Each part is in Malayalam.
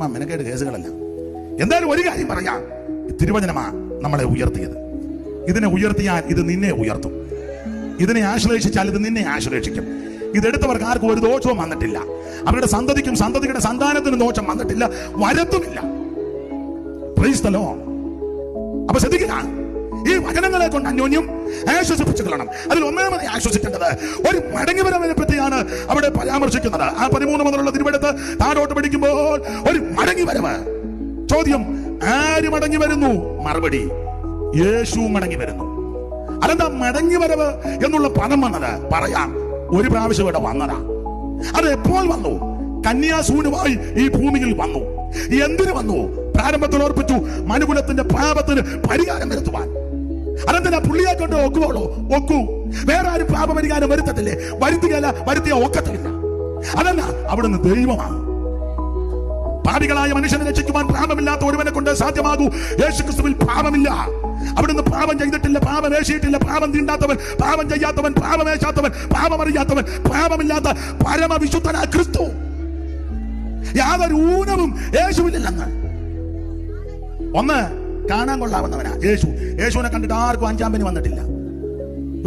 ചുമ്മാ മെനക്കേട് കേസുകളല്ല. എന്തായാലും ഒരു കാര്യം പറയാം. തിരുവചനമാ നമ്മളെ ഉയർത്തിയത്. ഇതിനെ ഉയർത്തിയാൽ ഇത് നിന്നെ ഉയർത്തും. ഇതിനെ ആശ്ലേഷിച്ചാൽ ഇത് നിന്നെ ആശ്ലേഷിക്കും. ഇതെടുത്തവർക്ക് ആർക്കും ഒരു ദോഷവും വന്നിട്ടില്ല. അവരുടെ സന്തതിക്കും സന്തതിയുടെ സന്താനത്തിനും ദോഷം വന്നിട്ടില്ല. വരത്തുമില്ല. അപ്പൊ ശ്രദ്ധിക്കുക. ഈ വചനങ്ങളെ കൊണ്ട് അന്യോന്യം ആശ്വസിപ്പിച്ചു കൊള്ളണം. അതിൽ ഒന്നാമത് ആശ്വസിക്കേണ്ടത് ഒരു മടങ്ങി പറ്റിയാണ് അവിടെ പരാമർശിക്കുന്നത്. ആ പതിമൂന്ന് മുതലുള്ള തിരുവെടുത്ത് താഴോട്ട് പിടിക്കുമ്പോൾ ഒരു മടങ്ങി വരവ് ചോദ്യം ആര് മടങ്ങി വരുന്നു മറുപടി യേശു മടങ്ങി വരുന്നു അതെന്താ മടങ്ങി വരവ് എന്നുള്ള പദം വന്നത്? പറയാം ഒരു പ്രാവശ്യം ഇവിടെ വന്നതാ. അത് എപ്പോൾ വന്നു? കന്യാസൂനുമായി ഈ ഭൂമിയിൽ വന്നു. എന്തിനു വന്നു? പ്രാരംഭത്തിൽ ഓർപ്പിച്ചു മനുകുലത്തിന്റെ പാപത്തിന് പരിഹാരം വരുത്തുവാൻ. അതെന്തിനാ പുള്ളിയെ കൊണ്ട് ഒക്കുവോളോ ഒക്കൂ വേറെ ആരും പാപപരിഹാരം വരുത്തത്തില്ലേ? വരുത്തുകയല്ല വരുത്തിയ ഒക്കത്തില്ല. അതല്ല അവിടുന്ന് ദൈവമാണ്. പാപികളായ മനുഷ്യനെ രക്ഷിക്കുവാൻ പാപമില്ലാത്ത ഒരുവനെ കൊണ്ട് സാധ്യമാകൂ. യേശു ക്രിസ്തുവിൽ പാപമില്ല. അവിടുന്ന് പാപം ചെയ്തിട്ടില്ല പാപം ഏശിയിട്ടില്ല പാപം തീണ്ടാത്തവൻ പാപം ചെയ്യാത്തവൻ പാപമേശാത്തവൻ പാപമറിയാത്തവൻ പാപമില്ലാത്ത പരമവിശുദ്ധനായ ക്രിസ്തു. യാതൊരു ഊനവും യേശുവിലില്ലെന്ന് ഒന്ന് കാണാൻ കൊള്ളാവുന്നവനാ. യേശു. യേശുവിനെ കണ്ടിട്ട് ആർക്കും അഞ്ചാം പനി വന്നിട്ടില്ല.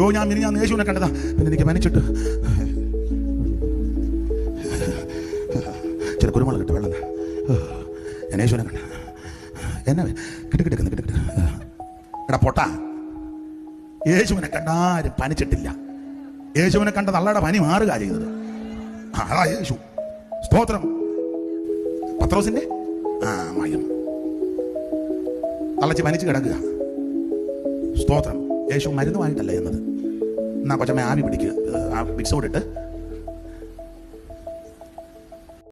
ഓ ഞാൻ മിനി ഞാൻ യേശുവിനെ കണ്ടതാ. പിന്നെ എനിക്ക് പനിച്ചിട്ട് ചില കുരുമുളക് കിട്ടും വെള്ളം ഞാൻ യേശുവിനെ കണ്ട എന്നെ കിട്ടി കിടക്കുന്നു കിട്ടി കിട്ടി എടാ പൊട്ടാ. യേശുവിനെ കണ്ട ആരും പനിച്ചിട്ടില്ല. യേശുവിനെ കണ്ട നല്ലയുടെ പനി മാറുക ചെയ്തത്. അതാ യേശു. സ്തോത്രം. പത്രോസിന്റെ? ആ മയം തള്ളച്ച് പനിച്ച് കിടക്കുക. സ്തോത്രം. യേശു മരുന്നുമായിട്ടല്ല എന്നത്. എന്നാ കൊച്ചമ്മ ആവി പിടിക്കുക ആ വിക്സ് ഇട്ട്.